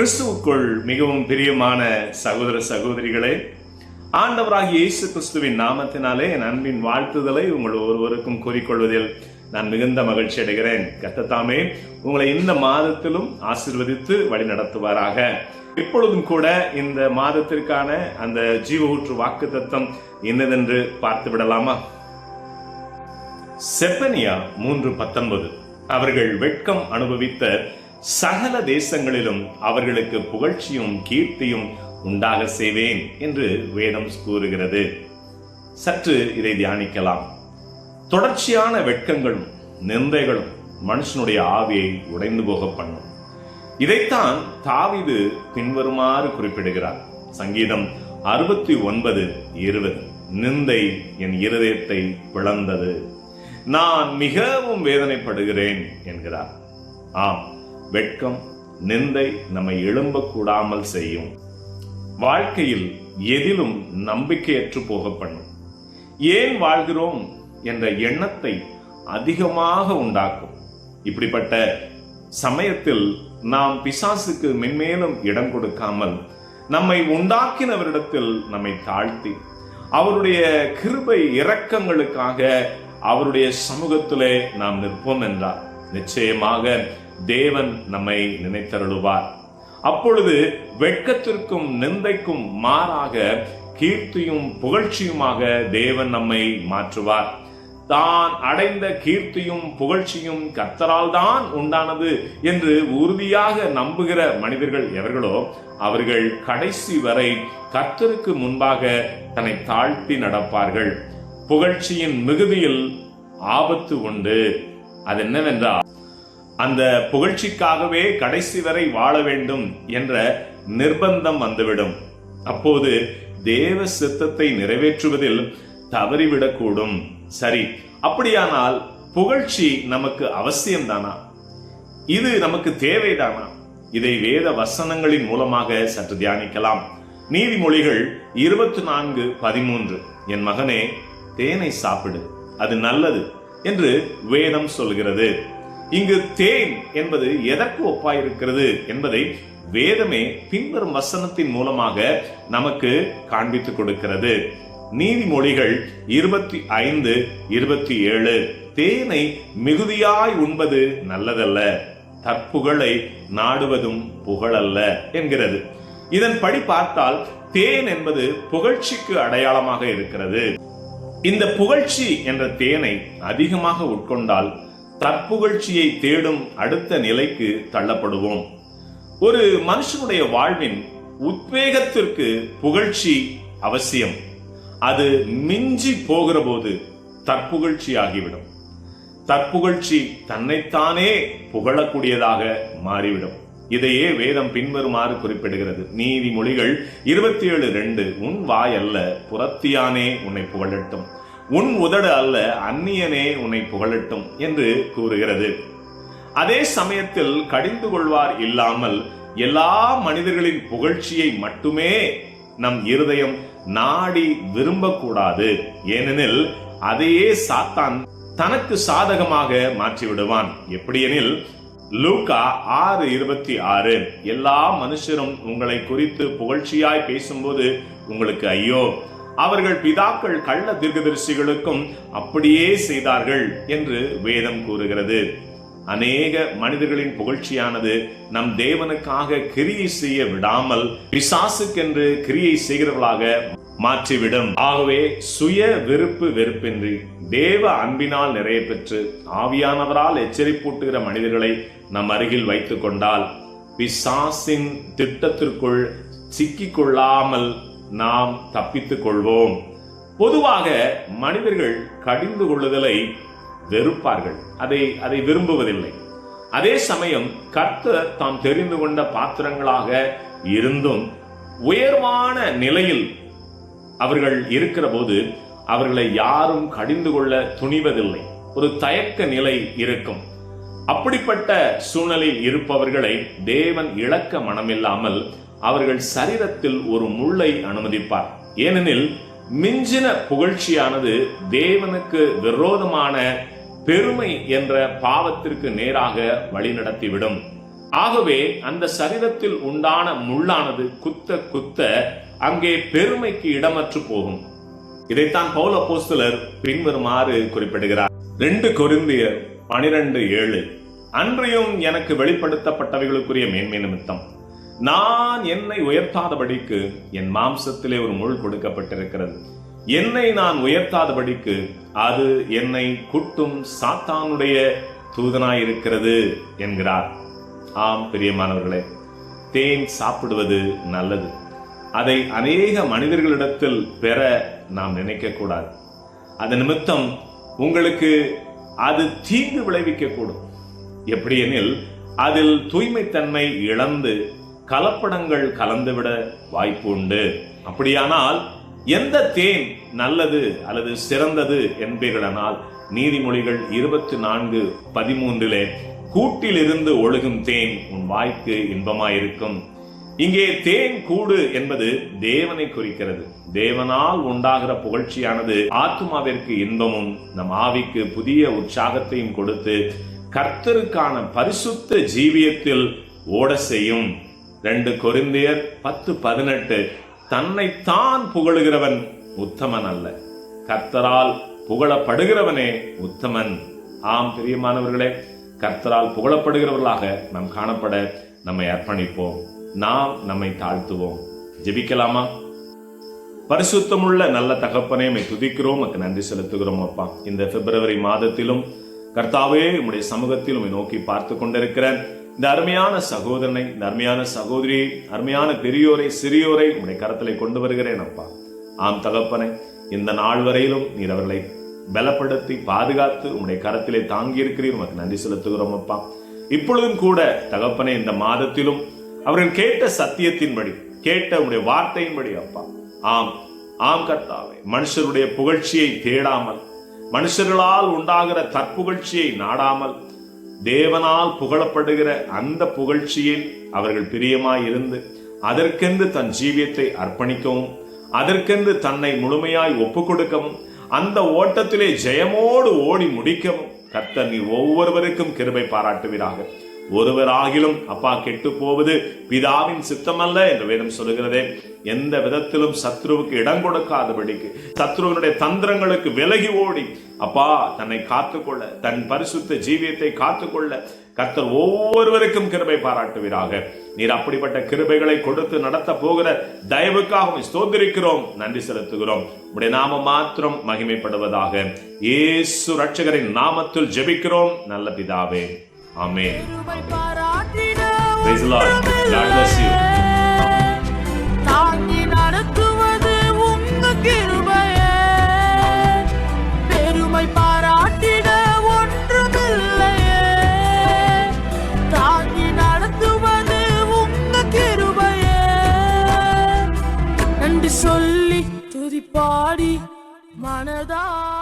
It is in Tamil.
கிறிஸ்துவுக்குள் மிகவும் பிரியமான சகோதர சகோதரிகளே ஆண்டவராகிய இயேசு கிறிஸ்துவின் நாமத்தினாலே என் அன்பின் வாழ்த்துதலை உங்கள் ஒருவருக்கும் கூறிக்கொள்வதில் நான் மிகுந்த மகிழ்ச்சி அடைகிறேன். கத்தத்தாமே உங்களை இந்த மாதத்திலும் ஆசிர்வதித்து வழி நடத்துவாராக இப்பொழுதும் கூட இந்த மாதத்திற்கான அந்த ஜீவ ஊற்று வாக்கு தத்தம் என்னதென்று பார்த்து விடலாமா? செப்பனியா மூன்று பத்தொன்பது. அவர்கள் வெட்கம் அனுபவித்த சகல தேசங்களிலும் அவர்களுக்கு புகழ்ச்சியும் கீர்த்தியும் உண்டாக செய்வேன் என்று வேதம் கூறுகிறது. சற்று இதை தியானிக்கலாம். தொடர்ச்சியான வெட்கங்களும் நிந்தைகளும் மனுஷனுடைய ஆவியை உடைந்து போக பண்ணும். இதைத்தான் தாவிது பின்வருமாறு குறிப்பிடுகிறார். சங்கீதம் அறுபத்தி ஒன்பது இருபது. நிந்தை என் இருதயத்தை பிளந்தது. நான் மிகவும் வேதனைப்படுகிறேன் என்கிறார். ஆம். வெட்கம் நிந்தை நம்மை எழும்பக்கூடாமல் செய்யும். வாழ்க்கையில் எதிலும் நம்பிக்கையற்று போக பண்ணும் ஏன் வாழ்கிறோம் என்ற எண்ணத்தை அதிகமாக உண்டாக்கும். இப்படிப்பட்ட சமயத்தில் நாம் பிசாசுக்கு மென்மேலும் இடம் கொடுக்காமல் நம்மை உண்டாக்கினவரிடத்தில் நம்மை தாழ்த்தி அவருடைய கிருபை இரக்கங்களுக்காக அவருடைய சமூகத்திலே நாம் நிற்போம் என்றார் நிச்சயமாக தேவன் நம்மை நினைத்தருளுவார். அப்பொழுது வெட்கத்திற்கும் நிந்தைக்கும் மாறாக கீர்த்தியும் புகழ்ச்சியுமாக தேவன் நம்மை மாற்றுவார். தான் அடைந்த கீர்த்தியும் புகழ்ச்சியும் கர்த்தரால் தான் உண்டானது என்று உறுதியாக நம்புகிற மனிதர்கள் எவர்களோ அவர்கள் கடைசி வரை கர்த்தருக்கு முன்பாக தன்னை தாழ்த்தி நடப்பார்கள். புகழ்ச்சியின் மிகுதியில் ஆபத்து உண்டு. அது என்னவென்றால் அந்த புகழ்ச்சிக்காகவே கடைசி வரை வாழ வேண்டும் என்ற நிர்பந்தம் வந்துவிடும். அப்போது தேவ சித்தத்தை நிறைவேற்றுவதில் தவறிவிடக்கூடும். சரி அப்படியானால் புகழ்ச்சி நமக்கு அவசியம்தானா? இது நமக்கு தேவைதானா? இதை வேத வசனங்களின் மூலமாக சற்று தியானிக்கலாம். நீதிமொழிகள் இருபத்தி நான்கு பதிமூன்று. என் மகனே தேனை சாப்பிடு. அது நல்லது என்று வேதம் சொல்கிறது. இங்கு தேன் என்பது எதற்கு ஒப்பாயிருக்கிறது என்பதை வேதமே பின்வரும் வசனத்தின் மூலமாக நமக்கு காண்பித்துக் கொடுக்கிறது. நீதிமொழிகள் இருபத்தி ஐந்து இருபத்தி ஏழு. தேனை மிகுதியாய் உண்பது நல்லதல்ல. தற்புகழை நாடுவதும் புகழல்ல என்கிறது. இதன்படி பார்த்தால் தேன் என்பது புகழ்ச்சிக்கு அடையாளமாக இருக்கிறது. இந்த புகழ்ச்சி என்ற தேனை அதிகமாக உட்கொண்டால் தற்புகழ்ச்சியை தேடும் அடுத்த நிலைக்கு தள்ளப்படுவோம். ஒரு மனுஷனுடைய வாழ்வின் உத்வேகத்திற்கு புகழ்ச்சி அவசியம். அது மிஞ்சி போகிற போது தற்புகழ்ச்சி ஆகிவிடும் தற்புகழ்ச்சி தன்னைத்தானே புகழக்கூடியதாக மாறிவிடும். இதையே வேதம் பின்வருமாறு குறிப்பிடுகிறது. நீதிமொழிகள் இருபத்தி ஏழு ரெண்டு உன் வாயல்ல புறத்தியானே உன்னை புகழட்டும். உன் உதடு அல்ல அந்நியனே உன்னை புகழட்டும் என்று கூறுகிறது. அதே சமயத்தில் கடிந்து கொள்வார் இல்லாமல் எல்லா மனிதர்களின் புகழ்ச்சியை மட்டுமே நம் இருதயம் நாடி விரும்பக்கூடாது. ஏனெனில் அதையே சாத்தான் தனக்கு சாதகமாக மாற்றி விடுவான் எப்படியெனில் லூகா ஆறு இருபத்தி ஆறு எல்லா மனுஷரும் உங்களை குறித்து புகழ்ச்சியாய் பேசும்போது உங்களுக்கு ஐயோ அவர்கள் பிதாக்கள் கள்ள தீர்க்கதரிசிகளுக்கும் அப்படியே செய்தார்கள் என்று வேதம் கூறுகிறது. அநேக மனிதர்களின் புகழ்ச்சியானது நம் தேவனுக்காக கிரியை செய்ய விடாமல் பிசாசுக்கென்று கிரியை செய்கிறவர்களாக மாற்றிவிடும். ஆகவே சுய வெறுப்பு வெறுப்பின்றி தேவ அன்பினால் நிறைய பெற்று ஆவியானவரால் எச்சரிப்பூட்டுகிற மனிதர்களை நம் அருகில் வைத்துக் கொண்டால் பிசாசின் திட்டத்திற்குள் சிக்கிக்கொள்ளாமல் நாம் தப்பித்துக் கொள்வோம். பொதுவாக மனிதர்கள் கடிந்து கொள்ளுதலை வெறுப்பார்கள். அதை அதை விரும்புவதில்லை. அதே சமயம் கர்த்தர் தாம் தெரிந்து கொண்ட பாத்திரங்களாக இருந்தும் உயர்வான நிலையில் அவர்கள் இருக்கிற போது அவர்களை யாரும் கடிந்து கொள்ள துணிவதில்லை. ஒரு தயக்க நிலை இருக்கும். அப்படிப்பட்ட சூழ்நிலையில் இருப்பவர்களை தேவன் இழக்க மனமில்லாமல் அவர்கள் சரீரத்தில் ஒரு முள்ளை அனுமதிப்பார். ஏனெனில் மிஞ்சின புகழ்ச்சியானது தேவனுக்கு விரோதமான பெருமை என்ற பாவத்திற்கு நேராக வழிநடத்திவிடும். ஆகவே அந்த சரீரத்தில் உண்டான முள்ளானது குத்த குத்த அங்கே பெருமைக்கு இடமற்று போகும். இதைத்தான் பௌல போஸ்தலர் பின்வருமாறு குறிப்பிடுகிறார். ரெண்டு கொரிந்தியர் பனிரெண்டு ஏழு. அன்றையும் எனக்கு வெளிப்படுத்தப்பட்டவைகளுக்குரிய மேன்மை நிமித்தம். நான் என்னை உயர்த்தாதபடிக்கு என் மாம்சத்திலே ஒரு முள் கொடுக்கப்பட்டிருக்கிறது. என்னை நான் உயர்த்தாதபடிக்கு அது என்னை குட்டும் சாத்தானுடைய தூதனாயிருக்கிறது என்கிறார். ஆம் பிரியமானவர்களே தேன் சாப்பிடுவது நல்லது. அதை அநேக மனிதர்களிடத்தில் பெற நாம் நினைக்கக்கூடாது. அது நிமித்தம் உங்களுக்கு அது தீங்கு விளைவிக்கக்கூடும். எப்படி எனில் அதில் தூய்மைத்தன்மை இழந்து கலப்படங்கள் கலந்துவிட வாய்ப்பு உண்டு அப்படியானால் எந்த தேன் நல்லது அல்லது சிறந்தது என்பீர்களானால் நீதிமொழிகள் இருபத்தி நான்கு பதிமூன்றிலே கூட்டிலிருந்து ஒழுகும் தேன் உன் வாய்க்கு இன்பமாயிருக்கும். இங்கே தேன் கூடு என்பது தேவனை குறிக்கிறது. தேவனால் உண்டாகிற புகழ்ச்சியானது ஆத்மாவிற்கு இன்பமும் நம் ஆவிக்கு புதிய உற்சாகத்தையும் கொடுத்து கர்த்தருக்கான பரிசுத்த ஜீவியத்தில் ஓட செய்யும். ரெண்டு கொரிந்தியர் பத்து பதினெட்டு. தன்னைத்தான் புகழுகிறவன் உத்தமன் அல்ல. கர்த்தரால் புகழப்படுகிறவனே உத்தமன். ஆம் பிரியமானவர்களே கர்த்தரால் புகழப்படுகிறவர்களாக நாம் காணப்பட நம்மை அர்ப்பணிப்போம். நாம் நம்மை தாழ்த்துவோம். ஜெபிக்கலாமா? பரிசுத்தமுள்ள நல்ல தகப்பனே துதிக்கிறோம் உமக்கு நன்றி செலுத்துகிறோம் அப்பா. இந்த பிப்ரவரி மாதத்திலும் கர்த்தாவே உம்முடைய சமூகத்தில் உம்மை நோக்கி பார்த்து கொண்டிருக்கிறேன். இந்த அருமையான சகோதரனை இந்த அருமையான சகோதரியை அருமையான பெரியோரை சிறியோரை உன்னை கரத்திலே கொண்டு வருகிறேன் அப்பா. ஆம் தகப்பனை இந்த நாள் வரையிலும் நீர் அவர்களை பலப்படுத்தி பாதுகாத்து உன்னை கரத்திலே தாங்கி இருக்கிறீர் உனக்கு நன்றி செலுத்துகிறோம் அப்பா. இப்பொழுதும் கூட தகப்பனை இந்த மாதத்திலும் அவர்கள் கேட்ட சத்தியத்தின்படி கேட்ட உடைய வார்த்தையின்படி அப்பா. ஆம் ஆம் கர்த்தாவே மனுஷருடைய புகழ்ச்சியை தேடாமல் மனுஷர்களால் உண்டாகிற தற்புகழ்ச்சியை நாடாமல் தேவனால் புகழப்படுகிற அந்த புகழ்ச்சியில் அவர்கள் பிரியமாயிருந்து அதற்கென்று தன் ஜீவியத்தை அர்ப்பணிக்கவும் அதற்கென்று தன்னை முழுமையாய் ஒப்பு கொடுக்கவும் அந்த ஓட்டத்திலே ஜெயமோடு ஓடி முடிக்கவும் கர்த்தர் நீ ஒவ்வொருவருக்கும் கிருபை பாராட்டுவீராக. ஒருவராகிலும் அப்பா கெட்டு போவது பிதாவின் சித்தமல்ல என்று வேதம் சொல்லுகிறதே. எந்த விதத்திலும் சத்ருவுக்கு இடம் கொடுக்காதபடிக்கு சத்ருவனுடைய தந்திரங்களுக்கு விலகி ஓடி அப்பா தன்னை காத்துக்கொள்ள தன் பரிசுத்த ஜீவியத்தை காத்துக்கொள்ள கர்த்தர் ஒவ்வொருவருக்கும் கிருபை பாராட்டுவீராக. நீர் அப்படிப்பட்ட கிருபைகளை கொடுத்து நடத்த போகிற தயவுக்காக ஸ்தோத்திரிக்கிறோம் நன்றி செலுத்துகிறோம். உடைய நாம மாத்திரம் மகிமைப்படுவதாக. இயேசு ரட்சகரின் நாமத்தில் ஜெபிக்கிறோம் நல்ல பிதாவே. ஆமென் Praise the Lord. God bless you. தாங்கி நடத்துவது உங்க கிருபையே. பெருமை பாராட்டிட ஒன்றுமில்லையே. தாங்கி நடத்துவது உங்க கிருபையே. நன்றி சொல்லி துதிப்பாடி தொழுகிறேன்